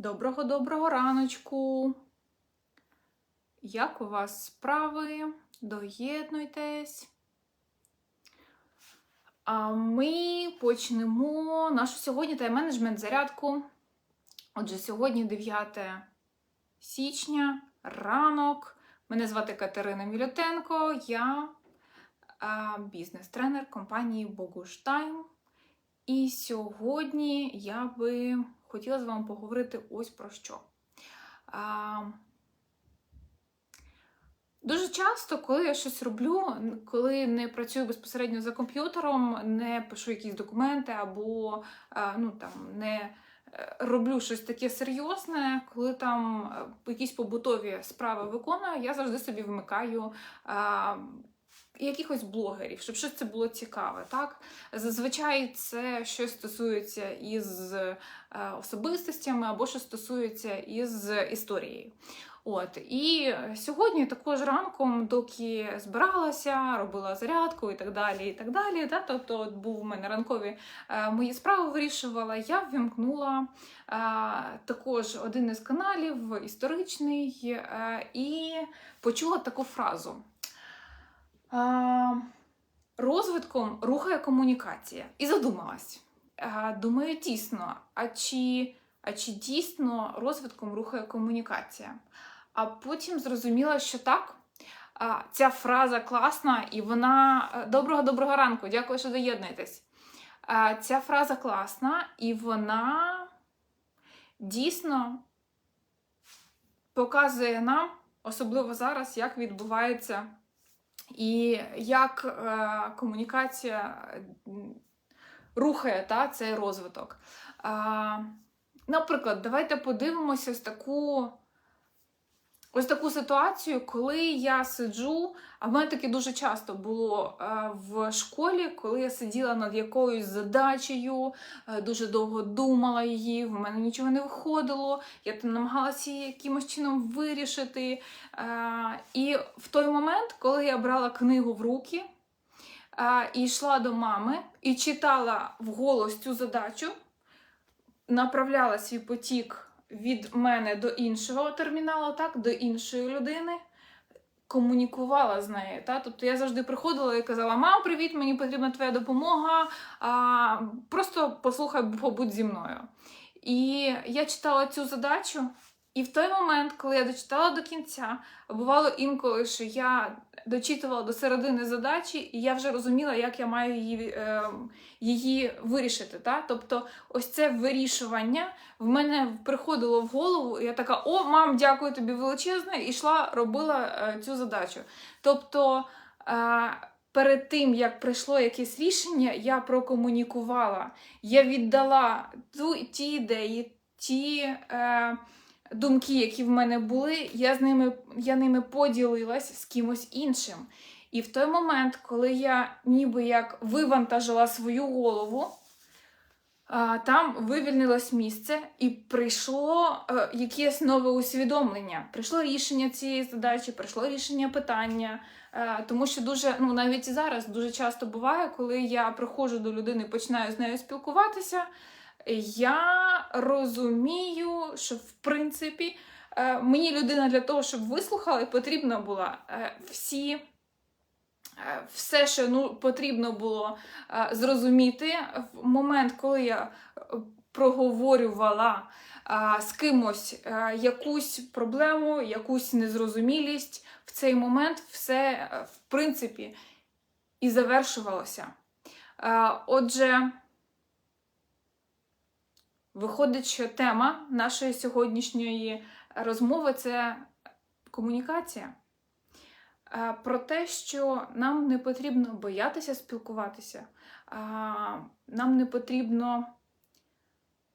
Доброго доброго раночку. Як у вас справи? Доєднуйтесь. А ми почнемо нашу сьогодні тайм-менеджмент зарядку. Отже, сьогодні 9 січня, ранок. Мене звати Катерина Мілютенко, я а, бізнес-тренер компанії Богуштайм. І сьогодні я би хотіла з вами поговорити ось про що. А, Дуже часто, коли я щось роблю, коли не працюю безпосередньо за комп'ютером, не пишу якісь документи або ну, там, не е, роблю щось таке серйозне, коли там е, якісь побутові справи виконую, я завжди собі вмикаю. Якихось блогерів, щоб щось це було цікаве, так? Зазвичай це щось стосується із е, особистостями або що стосується із історією. От і сьогодні також ранком, доки збиралася, робила зарядку і так далі. і так далі. Да? Тобто, от був у мене ранкові е, мої справи вирішувала. Я ввімкнула е, також один із каналів історичний е, і почула таку фразу. Е, розвитком рухає комунікація. І задумалась. Е, думаю, дійсно, а чи, а чи дійсно розвитком рухає комунікація? А потім зрозуміла, що так. Ця фраза класна, і вона е, доброго доброго ранку, дякую, що доєднуєтесь. Ця фраза класна, і вона дійсно показує нам, особливо зараз, як відбувається і як е, комунікація рухає та, цей розвиток. Е, Наприклад, давайте подивимося з таку. Ось таку ситуацію, коли я сиджу, а в мене таке дуже часто було е, в школі, коли я сиділа над якоюсь задачею, е, дуже довго думала її, в мене нічого не виходило, я там намагалася її якимось чином вирішити. Е, і в той момент, коли я брала книгу в руки і йшла до мами і читала вголос цю задачу, направляла свій потік від мене до іншого терміналу, так, до іншої людини, комунікувала з нею. Так? Тобто я завжди приходила і казала: Мам, привіт, мені потрібна твоя допомога. а, Просто послухай, побудь зі мною. І я читала цю задачу. І в той момент, коли я дочитала до кінця, бувало інколи, що я дочитувала до середини задачі, і я вже розуміла, як я маю її е, її вирішити. Та? Тобто, ось це вирішування в мене приходило в голову, і я така: О, мам, дякую тобі величезне, і йшла, робила е, цю задачу. Тобто, е, перед тим, як прийшло якесь рішення, я прокомунікувала, я віддала ту, ті ідеї, ті. Е, думки, які в мене були, я з ними я ними поділилась з кимось іншим. І в той момент, коли я ніби як вивантажила свою голову, там вивільнилось місце і прийшло е, якесь нове усвідомлення. Прийшло рішення цієї задачі, прийшло рішення питання. Е, тому що дуже, ну навіть зараз дуже часто буває, коли я приходжу до людини, починаю з нею спілкуватися я розумію, що в принципі е, мені людина для того, щоб вислухала, потрібна була е, всі. Е, все, що ну, потрібно було зрозуміти в момент, коли я проговорювала з кимось якусь проблему, якусь незрозумілість, в цей момент все, в принципі, і завершувалося. Отже, Виходить, що тема нашої сьогоднішньої розмови це комунікація. Е, про те, що нам не потрібно боятися спілкуватися, нам не потрібно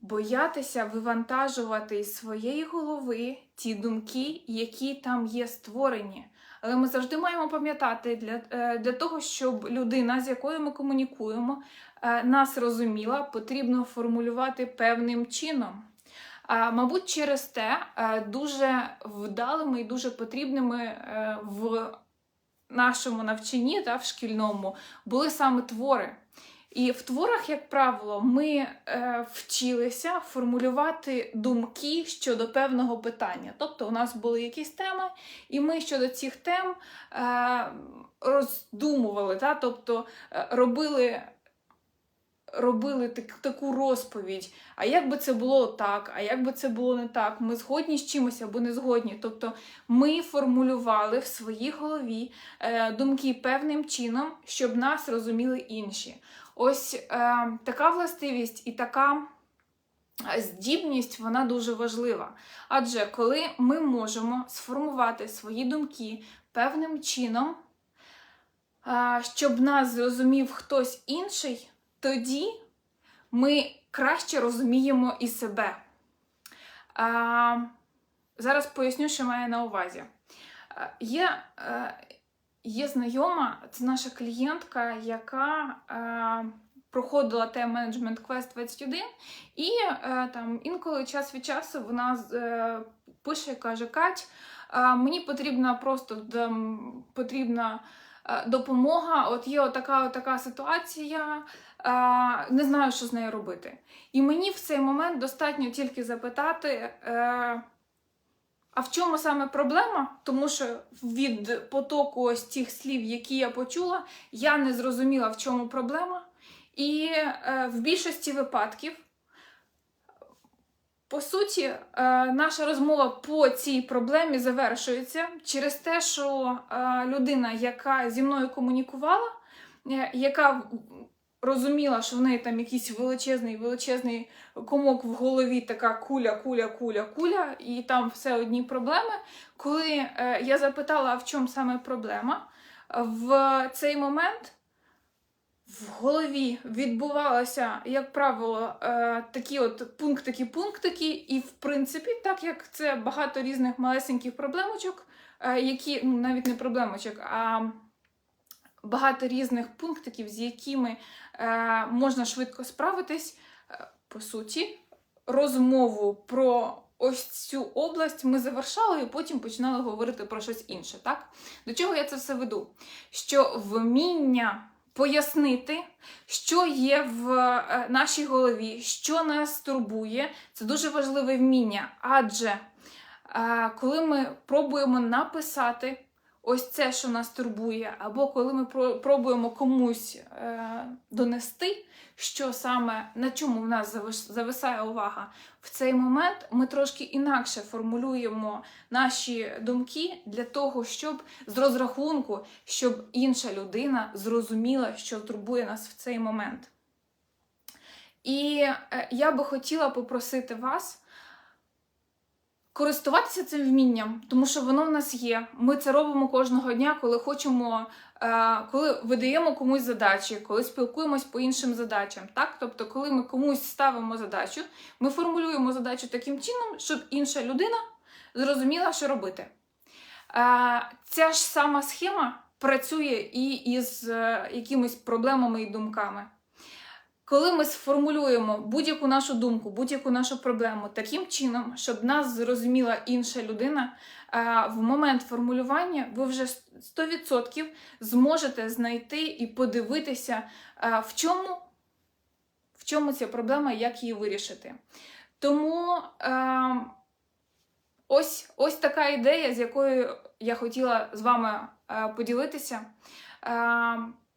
боятися вивантажувати із своєї голови ті думки, які там є створені. Але ми завжди маємо пам'ятати для, е, для того, щоб людина, з якою ми комунікуємо, Е, нас розуміла, потрібно формулювати певним чином. Мабуть, через те е, дуже вдалими і дуже потрібними в нашому навчанні та в шкільному були саме твори. І в творах, як правило, ми е, вчилися формулювати думки щодо певного питання. Тобто, у нас були якісь теми, і ми щодо цих тем е, роздумували, та? тобто е, робили. Робили так, таку розповідь, а як би це було так, а як би це було не так, ми згодні з чимось або не згодні. Тобто ми формулювали в своїй голові е, думки певним чином, щоб нас розуміли інші. Ось е, така властивість і така здібність вона дуже важлива. Адже коли ми можемо сформувати свої думки певним чином, е, щоб нас зрозумів хтось інший, тоді ми краще розуміємо і себе. А, зараз поясню, що маю на увазі. Є, е, є знайома, це наша клієнтка, яка е, проходила тем Management Quest 21, і е, там інколи час від часу вона пише, каже: Кать, мені потрібна просто потрібна допомога. От є отака, отака ситуація, не знаю, що з нею робити. І мені в цей момент достатньо тільки запитати. Е, а в чому саме проблема? Тому що від потоку ось цих слів, які я почула, я не зрозуміла, в чому проблема. І е, в більшості випадків, по суті, е, наша розмова по цій проблемі завершується через те, що е, людина, яка зі мною комунікувала, яка розуміла, що в неї там якийсь величезний величезний комок в голові, така куля, куля, куля, куля, і там все одні проблеми. Коли е, я запитала, в чому саме проблема, в цей момент в голові відбувалося, як правило, е, такі от пунктики, пунктики, і в принципі, так як це багато різних малесеньких проблемочок, е, які ну навіть не проблемочок, а багато різних пунктиків, з якими е, можна швидко справитись. Е, По суті, розмову про ось цю область ми завершали і потім починали говорити про щось інше. Так? До чого я це все веду? Що вміння пояснити, що є в е, нашій голові, що нас турбує, це дуже важливе вміння. Адже коли ми пробуємо написати ось це, що нас турбує, або коли ми про- пробуємо комусь е, донести, що саме на чому в нас завис- зависає увага, в цей момент ми трошки інакше формулюємо наші думки для того, щоб з розрахунку, щоб інша людина зрозуміла, що турбує нас в цей момент. І е, я би хотіла попросити вас користуватися цим вмінням, тому що воно в нас є. Ми це робимо кожного дня, коли хочемо, е, коли видаємо комусь задачі, коли спілкуємось по іншим задачам. Так? Тобто, коли ми комусь ставимо задачу, ми формулюємо задачу таким чином, щоб інша людина зрозуміла, що робити. Е, Ця ж сама схема працює і із е, якимись проблемами і думками. Коли ми сформулюємо будь-яку нашу думку, будь-яку нашу проблему таким чином, щоб нас зрозуміла інша людина, е, в момент формулювання ви вже 100% зможете знайти і подивитися, е, в чому, в чому ця проблема як її вирішити. Тому е, ось, ось така ідея, з якою я хотіла з вами поділитися.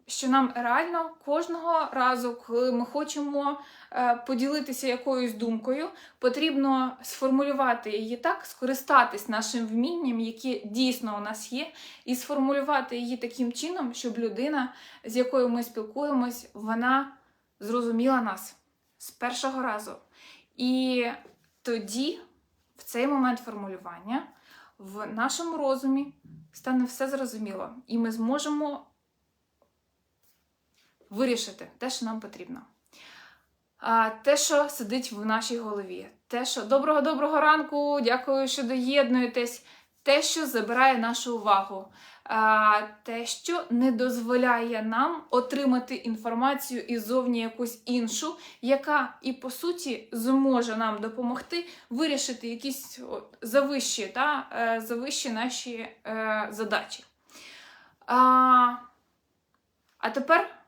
Що нам реально кожного разу, коли ми хочемо е, поділитися якоюсь думкою, потрібно сформулювати її так, скористатись нашим вмінням, яке дійсно у нас є, і сформулювати її таким чином, щоб людина, з якою ми спілкуємось, вона зрозуміла нас з першого разу. І тоді, в цей момент формулювання, в нашому розумі стане все зрозуміло, і ми зможемо вирішити те, що нам потрібно. Те, що сидить в нашій голові, те, що доброго доброго ранку, дякую, що доєднуєтесь, те, що забирає нашу увагу, те, що не дозволяє нам отримати інформацію іззовні якусь іншу, яка і по суті зможе нам допомогти вирішити якісь завищі, та, е, завищі наші е, задачі. А тепер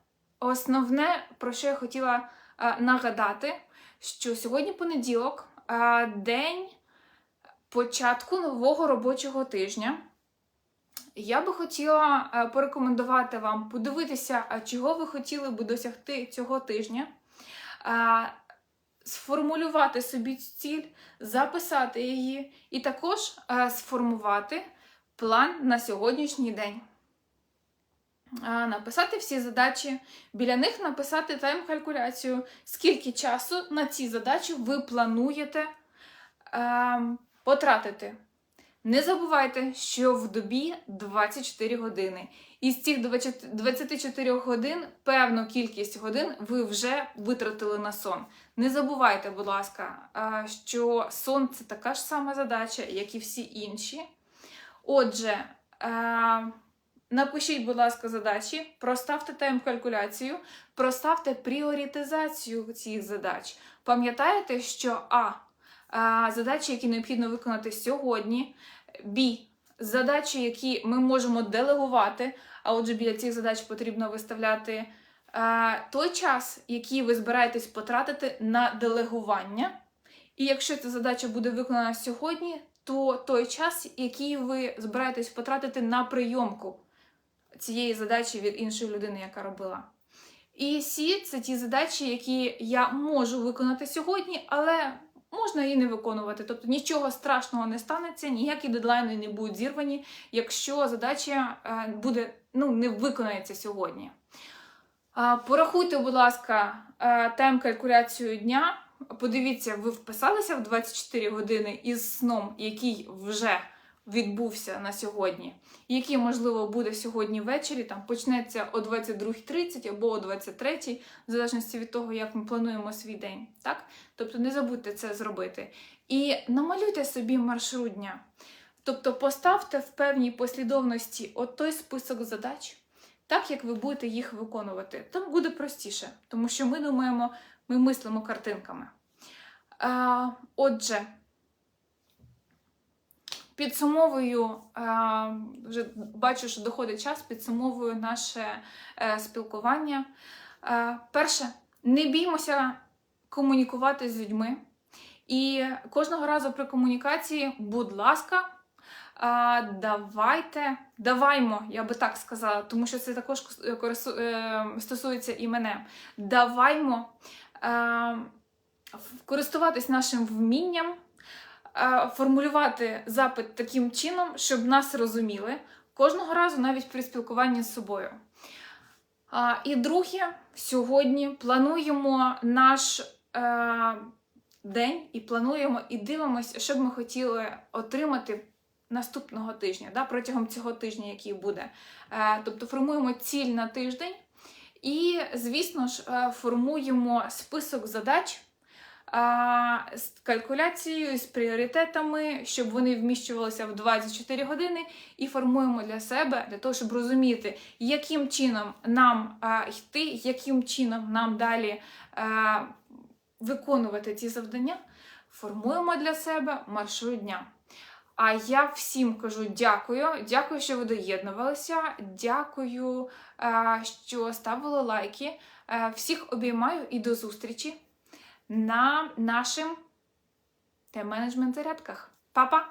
основне, про що я хотіла е, нагадати, що сьогодні понеділок, е, день початку нового робочого тижня. Я би хотіла е, порекомендувати вам подивитися, чого ви хотіли би досягти цього тижня, сформулювати собі ціль, записати її, і також сформувати план на сьогоднішній день. Написати всі задачі, біля них написати тайм-калькуляцію, скільки часу на ці задачі ви плануєте е, потратити. Не забувайте, що в добі 24 години. Із цих 24 годин певну кількість годин ви вже витратили на сон. Не забувайте, будь ласка, е, що сон це така ж сама задача, як і всі інші. Отже, е, напишіть, будь ласка, задачі, проставте тайм-калькуляцію, проставте пріоритизацію цих задач. Пам'ятаєте, що А. е, Задачі, які необхідно виконати сьогодні, Б. Задачі, які ми можемо делегувати, а отже, біля цих задач потрібно виставляти е, той час, який ви збираєтесь потратити на делегування. І якщо ця задача буде виконана сьогодні, то той час, який ви збираєтесь потратити на прийомку цієї задачі від іншої людини, яка робила. І Сі це ті задачі, які я можу виконати сьогодні, але можна і не виконувати. Тобто нічого страшного не станеться, ніякі дедлайни не будуть зірвані, якщо задача е, буде, ну, не виконається сьогодні. Порахуйте, будь ласка, е, тайм-калькуляцію дня. Подивіться, ви вписалися в 24 години із сном, який вже відбувся на сьогодні, який, можливо, буде сьогодні ввечері, там почнеться о 22.30 або о 23.00, в залежності від того, як ми плануємо свій день. Так? Тобто не забудьте це зробити. І намалюйте собі маршрут дня. Тобто поставте в певній послідовності от той список задач, так як ви будете їх виконувати. Там буде простіше, тому що ми думаємо, ми мислимо картинками. Отже, підсумовую, вже бачу, що доходить час, підсумовую наше е, спілкування. Е, перше, не біймося комунікувати з людьми. І кожного разу при комунікації, будь ласка, давайте, даваймо, я би так сказала, тому що це також е, е, стосується і мене. Даваймо е, користуватись нашим вмінням, е, формулювати запит таким чином, щоб нас розуміли кожного разу, навіть при спілкуванні з собою. І друге, сьогодні плануємо наш е, день і плануємо і дивимося, що б ми хотіли отримати наступного тижня, да, протягом цього тижня, який буде. Е, тобто формуємо ціль на тиждень і, звісно ж, е, формуємо список задач. З калькуляцією, з пріоритетами, щоб вони вміщувалися в 24 години, і формуємо для себе, для того, щоб розуміти, яким чином нам йти, яким чином нам далі виконувати ці завдання, формуємо для себе маршрут дня. А я всім кажу дякую. Дякую, що ви доєднувалися. Дякую, що ставили лайки. Всіх обіймаю і до зустрічі на нашим тайм-менеджмент зарядках. Па-па!